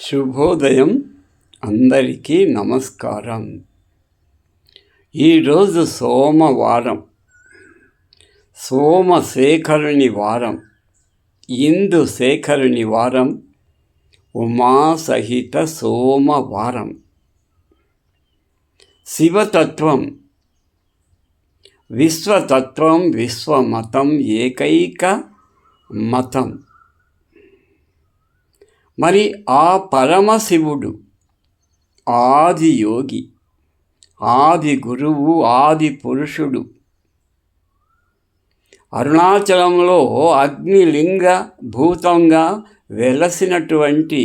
శుభోదయం అందరికీ నమస్కారం. ఈరోజు సోమవారం. సోమశేఖరుని వారం. ఇందు శేఖరుని వారం. ఉమాసహిత సోమవారం. శివతత్వం. విశ్వతత్వం విశ్వమతం ఏకైక మతం. మరి ఆ పరమశివుడు ఆది యోగి ఆది గురువు ఆది పురుషుడు అరుణాచలంలో అగ్నిలింగ భూతంగా వెలసినటువంటి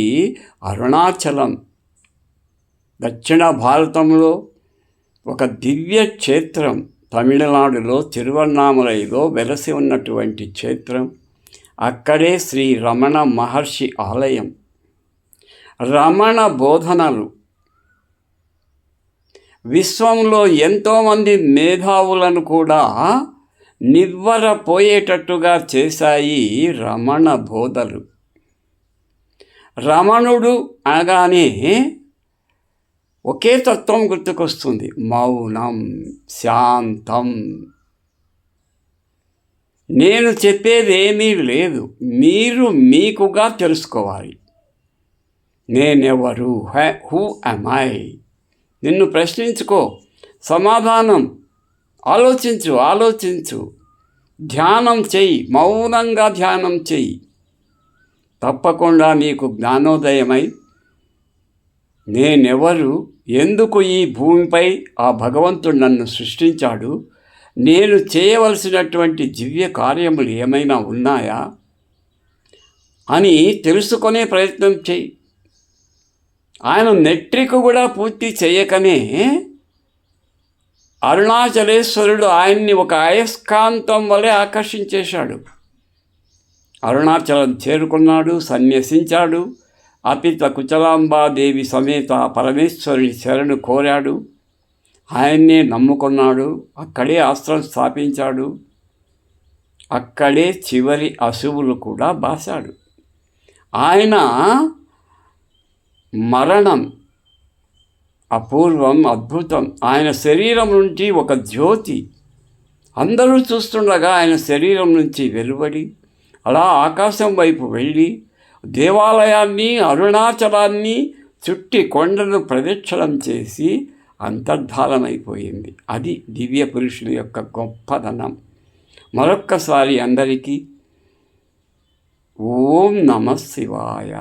అరుణాచలం దక్షిణ భారతంలో ఒక దివ్య క్షేత్రం తమిళనాడులో తిరువన్నామలైలో వెలసి ఉన్నటువంటి క్షేత్రం అక్కడే శ్రీ రమణ మహర్షి ఆలయం. రమణ బోధనలు. విశ్వంలో ఎంతోమంది మేధావులను కూడా నివ్వరపోయేటట్టుగా చేశాయి రమణ బోధలు. రమణుడు అనగానే ఒకే తత్వం గుర్తుకొస్తుంది. మౌనం శాంతం. నేను చెప్పేది ఏమీ లేదు. మీరు మీకుగా తెలుసుకోవాలి. నేనెవరు? హూ ఐ నిన్ను ప్రశ్నించుకో. సమాధానం. ఆలోచించు ఆలోచించు. ధ్యానం చెయ్యి మౌనంగా ధ్యానం చెయ్యి. తప్పకుండా నీకు జ్ఞానోదయమై నేనెవరు? ఎందుకు ఈ భూమిపై ఆ భగవంతుడు నన్ను సృష్టించాడు? నేను చేయవలసినటువంటి దివ్య కార్యములు ఏమైనా ఉన్నాయా? అని తెలుసుకునే ప్రయత్నం చేయి ఆయన మెట్రిక్ కూడా పూర్తి చేయకనే అరుణాచలేశ్వరుడు ఆయన్ని ఒక అయస్కాంతం వలె ఆకర్షించేశాడు. అరుణాచలం చేరుకున్నాడు సన్యసించాడు అపిత కుచలాంబాదేవి సమేత పరమేశ్వరుని శరణు కోరాడు. ఆయన్నే నమ్ముకున్నాడు అక్కడే ఆశ్రమం స్థాపించాడు అక్కడే చివరి అశువులు కూడా బాశాడు. ఆయన మరణం అపూర్వం అద్భుతం. ఆయన శరీరం నుంచి ఒక జ్యోతి. అందరూ చూస్తుండగా ఆయన శరీరం నుంచి వెలువడి అలా ఆకాశం వైపు వెళ్ళి దేవాలయాన్ని అరుణాచలాన్ని చుట్టి కొండను ప్రదక్షిణం చేసి అంతర్ధానమైపోయింది. అది దివ్య పురుషుని యొక్క గొప్పదనం. మరొక్కసారి అందరికీ ఓం నమ శివాయ.